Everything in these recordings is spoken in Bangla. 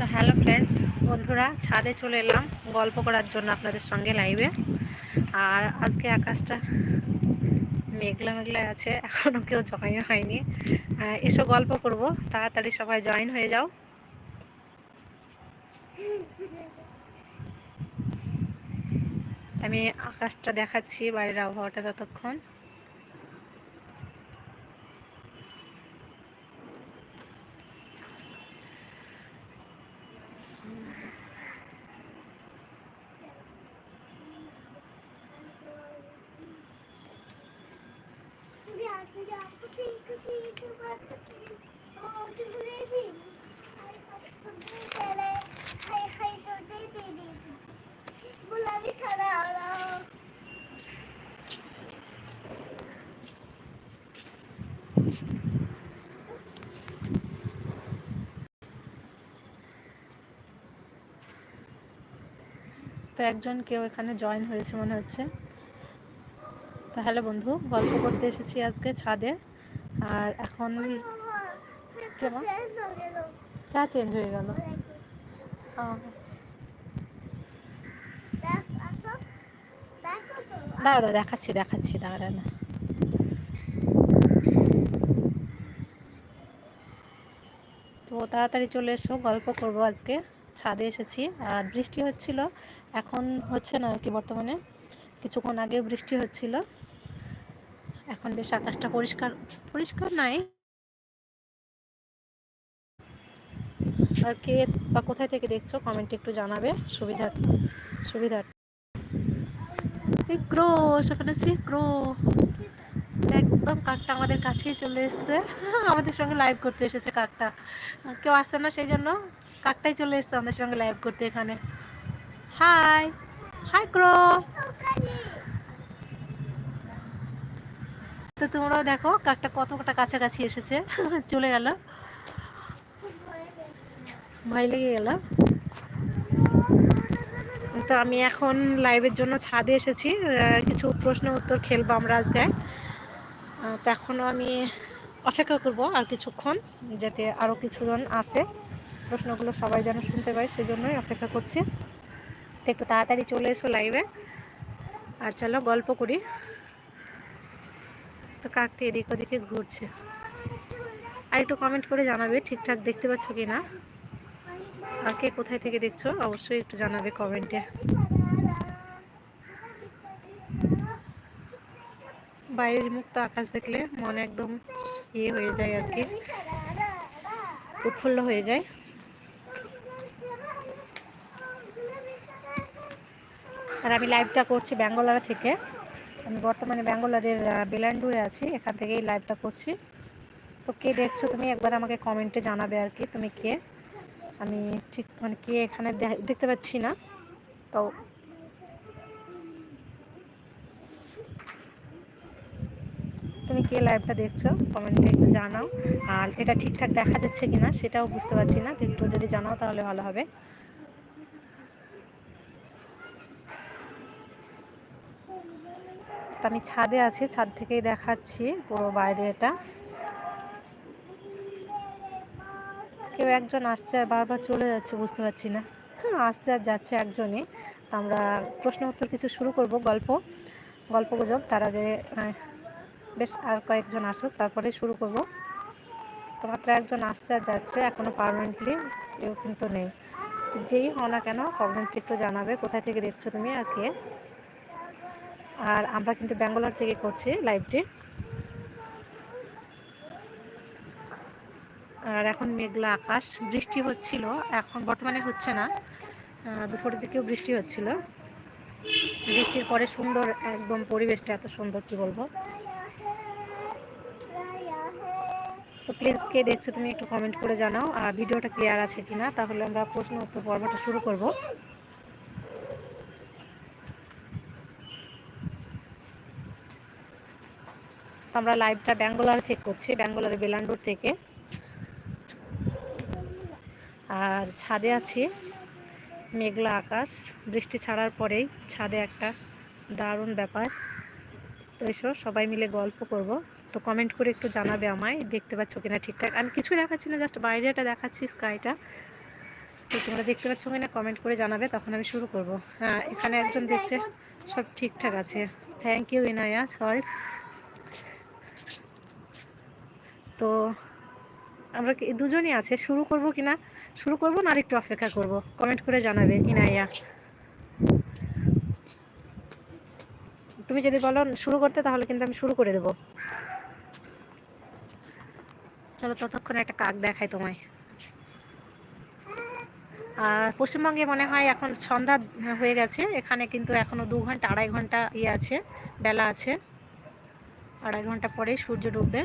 তো হ্যালো ফ্রেন্ডস, বন্ধুরা, ছাদে চলে এলাম গল্প করার জন্য আপনাদের সঙ্গে লাইভে। আর আজকে আকাশটা মেঘলা মেঘলা আছে এখনও কেউ জয়েন হয়নি। এসো গল্প করব, তাড়াতাড়ি সবাই জয়েন হয়ে যাও। আমি আকাশটা দেখাচ্ছি বাইরের আবহাওয়াটা ততক্ষণ। তো একজন কেউ এখানে জয়েন হয়েছে মনে হচ্ছে। তো হ্যালো বন্ধু, গল্প করতে এসেছি আজকে ছাদে। আর এখন? চা চেঞ্জ হয়ে গেল। দাঁড়া দাঁড়া, দেখাচ্ছি দেখাচ্ছি, দাঁড়া না তো তাড়াতাড়ি চলে এসো, গল্প করব আজকে। ছাদে এসেছি, আর বৃষ্টি হচ্ছিল। এখন হচ্ছে না আর কি বর্তমানে। কিছুক্ষণ আগে বৃষ্টি হচ্ছিল। এখন বেশ আকাশটা পরিষ্কার পরিষ্কার নাই। আর কে বা কোথায় থেকে দেখছ কমেন্টে একটু জানাবে সুবিধা সুবিধা শীঘ্র সেখানে শীঘ্র একদম কাকটা আমাদের কাছেই চলে এসেছে। আমাদের সঙ্গে লাইভ করতে এসেছে কাকটা। কেউ আসছে না সেই জন্য? কাকটাই চলে এসেছে আমাদের সঙ্গে লাইভ করতে এখানে। হাই হাই ক্রো তো তোমরাও দেখো, কাকটা কতটা কাছাকাছি এসেছে। চলে গেল। ভয় লেগে গেল। তো আমি এখন লাইভের জন্য ছাদে এসেছি। কিছু প্রশ্ন উত্তর খেলব আমরা আজকে। তো এখনও আমি অপেক্ষা করব আর কিছুক্ষণ, যাতে আরও কিছুজন আসে। প্রশ্নগুলো সবাই যেন শুনতে পায়, সেজন্যই অপেক্ষা করছি। তো একটু তাড়াতাড়ি চলে এসো লাইভে। আর চলো গল্প করি। তো কাকটি এদিক ওদিকে ঘুরছে। আর একটু কমেন্ট করে জানাবে, ঠিকঠাক দেখতে পাচ্ছ কি না কে কোথায় থেকে দেখছ, অবশ্যই একটু জানাবে কমেন্টে বাইরের মুক্ত আকাশ দেখলে মনে একদম ইয়ে হয়ে যায় আর কি, উৎফুল্ল হয়ে যায়। আর আমি লাইভটা করছি ব্যাঙ্গোলারা থেকে। আমি বর্তমানে ব্যাঙ্গালোরের বেলান্ডুরে আছি। এখান থেকেই লাইভটা করছি। তো কে দেখছ তুমি? একবার আমাকে কমেন্টে জানাবে আর কি, তুমি কে? আমি ঠিক মানে কে এখানে দেখতে পাচ্ছি না। তো তুমি কে লাইভটা দেখছ? কমেন্টে একটু জানাও। আর এটা ঠিকঠাক দেখা যাচ্ছে কিনা, সেটাও বুঝতে পারছি না। একটু যদি জানাও তাহলে ভালো হবে। তো আমি ছাদে আছি, ছাদ থেকেই দেখাচ্ছি পুরো বাইরে এটা। কেউ একজন আসছে আর বারবার চলে যাচ্ছে, বুঝতে পারছি না। হ্যাঁ আসছে আর যাচ্ছে একজনই। তো আমরা প্রশ্ন উত্তর কিছু শুরু করব, গল্প গল্প গুজব। তার আগে বেশ আর কয়েকজন আসুক, তারপরে শুরু করব। তো মাত্র একজন আসছে আর যাচ্ছে এখনও পারমানেন্টলি কেউ কিন্তু নেই। যেই হও না কেন কমেন্ট একটু জানাবে, কোথায় থেকে দেখছ তুমি আর কে? আর আমরা কিন্তু ব্যাঙ্গালোর থেকে করছি লাইভটি। আর এখন মেঘলা আকাশ, বৃষ্টি হচ্ছিল, এখন বর্তমানে হচ্ছে না। দুপুরের দিকেও বৃষ্টি হচ্ছিল। বৃষ্টির পরে সুন্দর একদম পরিবেশটা এত সুন্দর, কি বলব? তো প্লিজ কে দেখছ তুমি একটু কমেন্ট করে জানাও, আর ভিডিওটা ক্লিয়ার আছে কিনা, তাহলে আমরা প্রশ্ন উত্তর পর্বটা শুরু করব। তো আমরা লাইভটা ব্যাঙ্গোলার থেকে করছি, ব্যাঙ্গোলার বেলান্ডোর থেকে। আর ছাদে আছি, মেঘলা আকাশ, বৃষ্টি ছাড়ার পরেই ছাদে একটা দারুণ ব্যাপার। তো এসো, সবাই মিলে গল্প করব। তো কমেন্ট করে একটু জানাবে আমায়, দেখতে পাচ্ছ কিনা ঠিকঠাক। আমি কিছুই দেখাচ্ছি না জাস্ট বাইরেটা দেখাচ্ছি স্কাইটা তো তোমরা দেখতে পাচ্ছ কিনা কমেন্ট করে জানাবে, তখন আমি শুরু করব। হ্যাঁ এখানে একজন দেখছে, সব ঠিকঠাক আছে। থ্যাংক ইউ ইনায়া সল্ট তো আমরা কি দুজনই আছে, শুরু করব কিনা শুরু করব না আর একটু অপেক্ষা করব? কমেন্ট করে জানাবে ইনাইয়া। তুমি যদি বলো শুরু করতে, তাহলে কিন্তু আমি শুরু করে দেবো। চলো ততক্ষণ একটা কাক দেখাই তোমায়। আর পশ্চিমবঙ্গে মনে হয় এখন সন্ধ্যা হয়ে গেছে। এখানে কিন্তু এখনও দু ঘণ্টা, আড়াই ঘণ্টা ইয়ে আছে, বেলা আছে। আড়াই ঘণ্টা পরেই সূর্য ডুববে।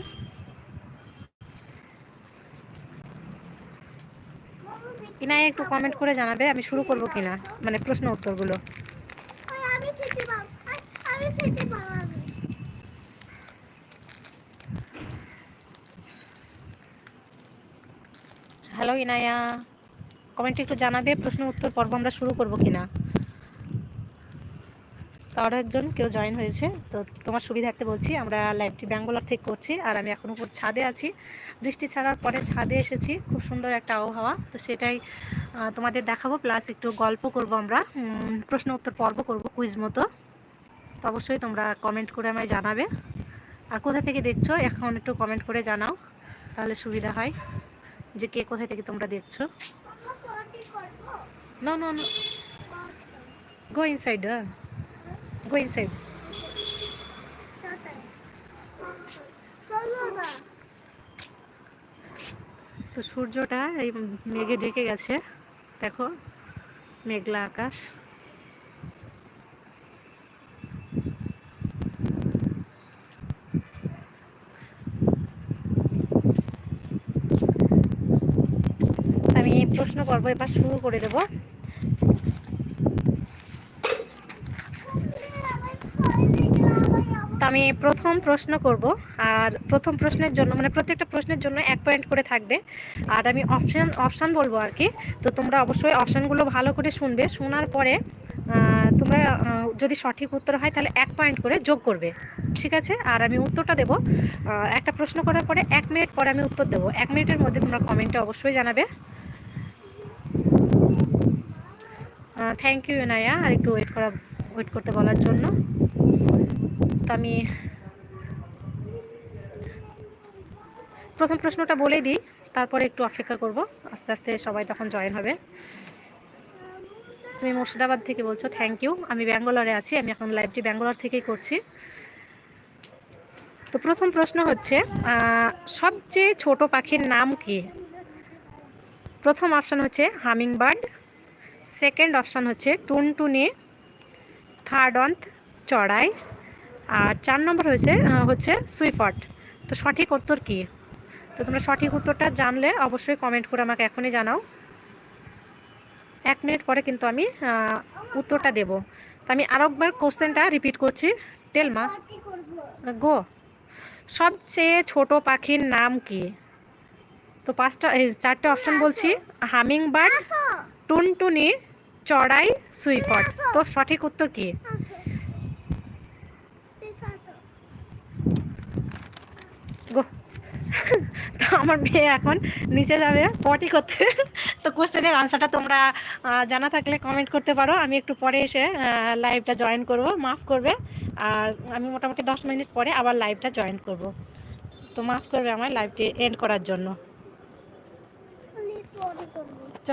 ইনায় একটু কমেন্ট করে জানাবে আমি শুরু করব কিনা মানে প্রশ্ন উত্তরগুলো। হ্যালো ইনায়া। কমেন্টে একটু জানাবে প্রশ্ন উত্তর পর্ব আমরা শুরু করব কিনা। তো আরও একজন কেউ জয়েন হয়েছে। তো তোমার সুবিধা সুবিধার্থে বলছি আমরা লাইভটি ব্যাঙ্গালোর থেকে করছি আর আমি এখন উপর ছাদে আছি। বৃষ্টি ছাড়ার পরে ছাদে এসেছি খুব সুন্দর একটা আবহাওয়া। তো সেটাই তোমাদের দেখাবো প্লাস একটু গল্প করব আমরা। প্রশ্ন উত্তর পর্ব করব কুইজ মতো। তো অবশ্যই তোমরা কমেন্ট করে আমায় জানাবে। আর কোথা থেকে দেখছ এখন একটু কমেন্ট করে জানাও তাহলে সুবিধা হয়। যে কে কোথা থেকে তোমরা দেখছ। না না No, inside no. Go inside. তো সূর্যটা এই মেঘে ঢেকে গেছে। দেখো, মেঘলা আকাশ। আমি প্রশ্ন করব, এবার শুরু করে দেবো। আমি প্রথম প্রশ্ন করব, আর প্রথম প্রশ্নের জন্য মানে প্রত্যেকটা প্রশ্নের জন্য এক পয়েন্ট করে থাকবে। আর আমি অপশান অপশান বলব আর কি। তো তোমরা অবশ্যই অপশানগুলো ভালো করে শুনবে। শোনার পরে তোমরা যদি সঠিক উত্তর হয় তাহলে এক পয়েন্ট করে যোগ করবে। ঠিক আছে? আর আমি উত্তরটা দেবো একটা প্রশ্ন করার পরে এক মিনিট পরে আমি উত্তর দেবো। এক মিনিটের মধ্যে তোমরা কমেন্টে অবশ্যই জানাবে। থ্যাংক ইউ এনায়া আর একটু ওয়েট করা ওয়েট করতে বলার জন্য। আমি প্রথম প্রশ্নটা বলেই দিই, তারপরে একটু অপেক্ষা করব। আস্তে আস্তে সবাই তখন জয়েন হবে। তুমি মুর্শিদাবাদ থেকে বলছো থ্যাংক ইউ আমি ব্যাঙ্গালোরে আছি, আমি এখন লাইভটি ব্যাঙ্গালোর থেকেই করছি। তো প্রথম প্রশ্ন হচ্ছে সবচেয়ে ছোট পাখির নাম কি? প্রথম অপশান হচ্ছে হামিং বার্ড সেকেন্ড অপশান হচ্ছে টুনটুনি থার্ড অন্থ চড়াই আর চার নম্বর হয়েছে হচ্ছে সুইফট তো সঠিক উত্তর কি? তো তোমরা সঠিক উত্তরটা জানলে অবশ্যই কমেন্ট করে আমাকে এখনই জানাও। এক মিনিট পরে কিন্তু আমি উত্তরটা দেব। তো আমি আরেকবার কোশ্চেনটা রিপিট করছি। টেলমা গো, সবচেয়ে ছোট পাখির নাম কি? তো পাঁচটা চারটে অপশন বলছি। হামিং বার্ড টুনটুনি, চড়াই সুইফট তো সঠিক উত্তর কি আসো আসো গো তো আমার মেয়ে এখন নিচে যাবে পটি করতে। তো কোশ্চেনের আনসারটা তোমরা জানা থাকলে কমেন্ট করতে পারো। আমি একটু পরে এসে লাইভটা জয়েন করব মাফ করবে। আর আমি মোটামুটি দশ মিনিট পরে আবার লাইভটা জয়েন করব। তো মাফ করবে আমার লাইভটি এন্ড করার জন্য। চ।